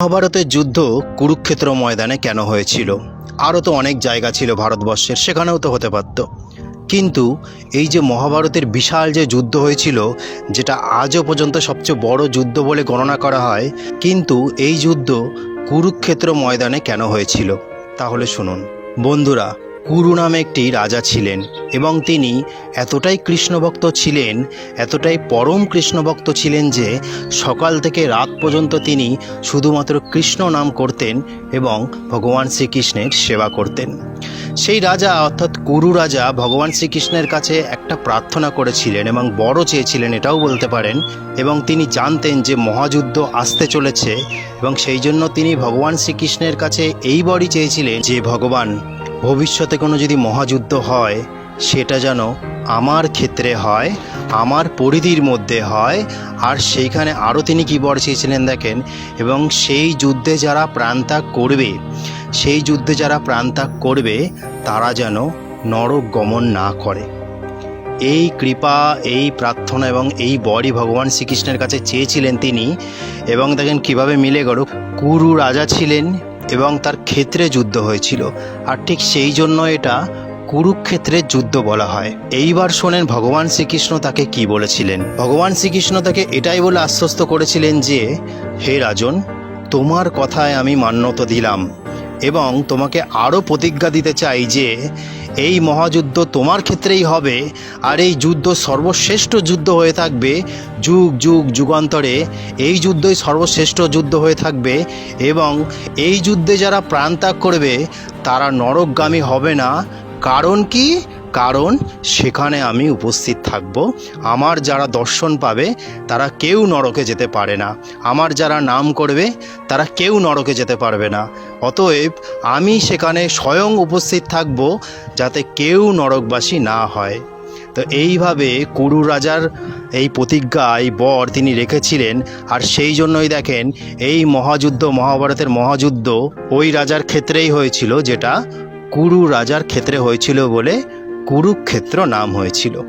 মহাভারতের যুদ্ধ কুরুক্ষেত্র ময়দানে কেন হয়েছিল? আরও তো অনেক জায়গা ছিল ভারতবর্ষের, সেখানেও তো হতে পারত। কিন্তু এই যে মহাভারতের বিশাল যে যুদ্ধ হয়েছিল, যেটা আজও পর্যন্ত সবচেয়ে বড় যুদ্ধ বলে গণনা করা হয়, কিন্তু এই যুদ্ধ কুরুক্ষেত্র ময়দানে কেন হয়েছিল? তাহলে শুনুন। বন্ধুরা কুরু নামে একটি রাজা ছিলেন এবং তিনি এতটাই কৃষ্ণভক্ত ছিলেন, এতটাই পরম কৃষ্ণভক্ত ছিলেন যে সকাল থেকে রাত পর্যন্ত তিনি শুধুমাত্র কৃষ্ণ নাম করতেন এবং ভগবান শ্রীকৃষ্ণের সেবা করতেন। সেই রাজা অর্থাৎ কুরু রাজা ভগবান শ্রীকৃষ্ণের কাছে একটা প্রার্থনা করেছিলেন এবং বড় চেয়েছিলেন, এটাও বলতে পারেন, এবং তিনি জানতেন যে মহাযুদ্ধ আসতে চলেছে এবং সেই জন্য তিনি ভগবান শ্রীকৃষ্ণের কাছে এই বরই চেয়েছিলেন যে ভগবান ভবিষ্যতে কোনো যদি মহাযুদ্ধ হয়, সেটা যেন আমার ক্ষেত্রে হয়, আমার পরিধির মধ্যে হয়, আর সেইখানে আরও তিনি কী বর চেয়েছিলেন দেখেন? এবং সেই যুদ্ধে যারা প্রাণত্যাগ করবে, সেই যুদ্ধে যারা প্রাণত্যাগ করবে, তারা যেন নরক গমন না করে। এই কৃপা, এই প্রার্থনা এবং এই বরই ভগবান শ্রীকৃষ্ণের কাছে চেয়েছিলেন তিনি। এবং দেখেন কীভাবে মিলে গেল কুরু রাজা ছিলেন এবং তার ক্ষেত্রে যুদ্ধ হয়েছিল। আর ঠিক সেই জন্য এটা কুরুক্ষেত্রের যুদ্ধ বলা হয়। এইবার শোনেন, ভগবান শ্রীকৃষ্ণ তাকে কি বলেছিলেন? ভগবান শ্রীকৃষ্ণ তাকে এটাই বলে আশ্বস্ত করেছিলেন যে, হে রাজন, তোমার কথায় আমি মান্যতা দিলাম। এবং তোমাকে আরও প্রতিজ্ঞা দিতে চাই যে এই মহাযুদ্ধ তোমার ক্ষেত্রেই হবে, আর এই যুদ্ধ সর্বশ্রেষ্ঠ যুদ্ধ হয়ে থাকবে, যুগ যুগ, যুগান্তরে। এই যুদ্ধই সর্বশ্রেষ্ঠ যুদ্ধ হয়ে থাকবে এবং এই যুদ্ধে যারা প্রাণ ত্যাগ করবে, তারা নরকগামী হবে না। কারণ কি? কারণ সেখানে আমি উপস্থিত থাকব। আমার যারা দর্শন পাবে, তারা কেউ নরকে যেতে পারে না। আমার যারা নাম করবে, তারা কেউ নরকে যেতে পারবে না। অতএব আমি সেখানে স্বয়ং উপস্থিত থাকব, যাতে কেউ নরকবাসী না হয়। তো এইভাবে কুরু রাজার এই প্রতিজ্ঞা, এই বর তিনি রেখেছিলেন। আর সেই জন্যই দেখেন, এই মহাযুদ্ধ, মহাভারতের মহাযুদ্ধ ওই রাজার ক্ষেত্রেই হয়েছিল, যেটা কুরু রাজার ক্ষেত্রে হয়েছিল বলে কুরুক্ষেত্র নাম হয়েছিল।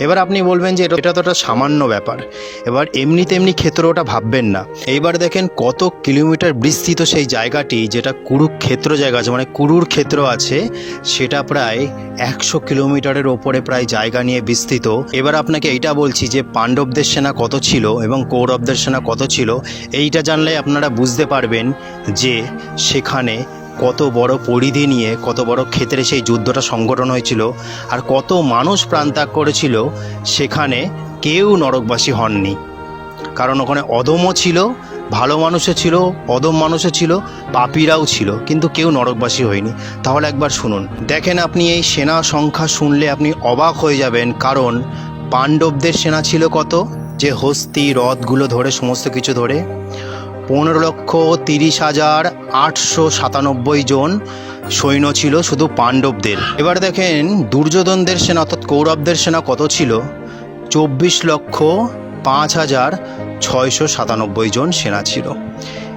এবার আপনি বলবেন যে এটা তো একটা সামান্য ব্যাপার। এবার এমনি তেমনি ক্ষেত্র ওটা ভাববেন না। এইবার দেখেন কত কিলোমিটার বিস্তৃত সেই জায়গাটি, যেটা কুরুক্ষেত্র জায়গা আছে মানে কুরুর ক্ষেত্র আছে, সেটা প্রায় একশো কিলোমিটারের ওপরে প্রায় জায়গা নিয়ে বিস্তৃত। এবার আপনাকে এইটা বলছি যে পাণ্ডবদের সেনা কত ছিল এবং কৌরবদের সেনা কত ছিল, এইটা জানলে আপনারা বুঝতে পারবেন যে সেখানে কত বড় পরিধি নিয়ে, কত বড় ক্ষেত্রে সেই যুদ্ধটা সংগঠন হয়েছিল আর কত মানুষ প্রাণত্যাগ করেছিল, সেখানে কেউ নরকবাসী হননি। কারণ ওখানে অদমও ছিল, ভালো মানুষও ছিল অদম মানুষও ছিল, পাপীরাও ছিল, কিন্তু কেউ নরকবাসী হয়নি। তাহলে একবার শুনুন। দেখেন আপনি এই সেনা সংখ্যা শুনলে আপনি অবাক হয়ে যাবেন, কারণ পাণ্ডবদের সেনা ছিল কত? যে হস্তি রথগুলো ধরে, সমস্ত কিছু ধরে। পনেরো লক্ষ তিরিশ হাজার আটশো সাতানব্বই জন সৈন্য ছিল শুধু পাণ্ডবদের। এবার দেখেন, দুর্যোধনদের সেনা অর্থাৎ কৌরবদের সেনা কত ছিল? চব্বিশ লক্ষ পাঁচ হাজার ছয়শো সাতানব্বই জন সেনা ছিল।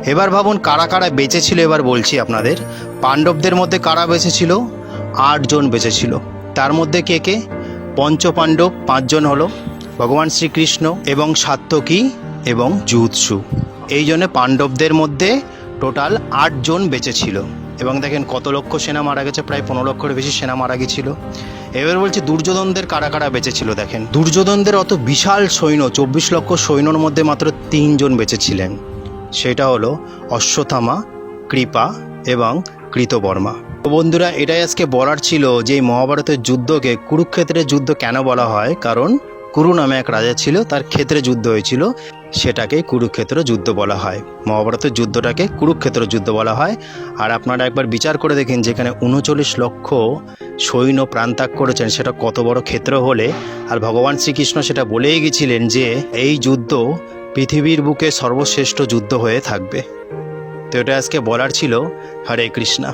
এবার ভাবুন, কারা কারা বেঁচে ছিল এবার বলছি আপনাদের। পাণ্ডবদের মধ্যে কারা বেঁচে ছিল? আটজন বেঁচে ছিল। তার মধ্যে কে কে? পঞ্চ পঞ্চপাণ্ডব পাঁচজন হলো, ভগবান শ্রীকৃষ্ণ এবং সাত্যকী এবং জুৎসু। এই জন্য পাণ্ডবদের মধ্যে টোটাল আটজন বেঁচে ছিল। এবং দেখেন কত লক্ষ সেনা মারা গেছে, প্রায় পনেরো লক্ষের বেশি সেনা মারা গেছিল। এবার বলছি দুর্যোধনদের কারা কারা বেঁচে ছিল দেখেন। দুর্যোধনদের অত বিশাল সৈন্য, চব্বিশ লক্ষ সৈন্যর মধ্যে মাত্র তিনজন বেঁচে ছিলেন। সেটা হলো অশ্বথামা কৃপা এবং কৃতবর্মা। বন্ধুরা, এটাই আজকে বলার ছিল যে মহাভারতের যুদ্ধকে, কুরুক্ষেত্রের যুদ্ধ কেন বলা হয়? কারণ কুরু নামে এক রাজা ছিল, তার ক্ষেত্রে যুদ্ধ হয়েছিল। সেটাকে কুরুক্ষেত্র যুদ্ধ বলা হয়। মহাভারতের যুদ্ধটাকে কুরুক্ষেত্র যুদ্ধ বলা হয়। আর আপনারা একবার বিচার করে দেখেন যেখানে উনচল্লিশ লক্ষ সৈন্য প্রাণত্যাগ করেছেন, সেটা কত বড় ক্ষেত্র হলে। আর ভগবান শ্রীকৃষ্ণ সেটা বলেই গেছিলেন যে, এই যুদ্ধ পৃথিবীর বুকে সর্বশ্রেষ্ঠ যুদ্ধ হয়ে থাকবে। তো এটা আজকে বলার ছিল। হরে কৃষ্ণা।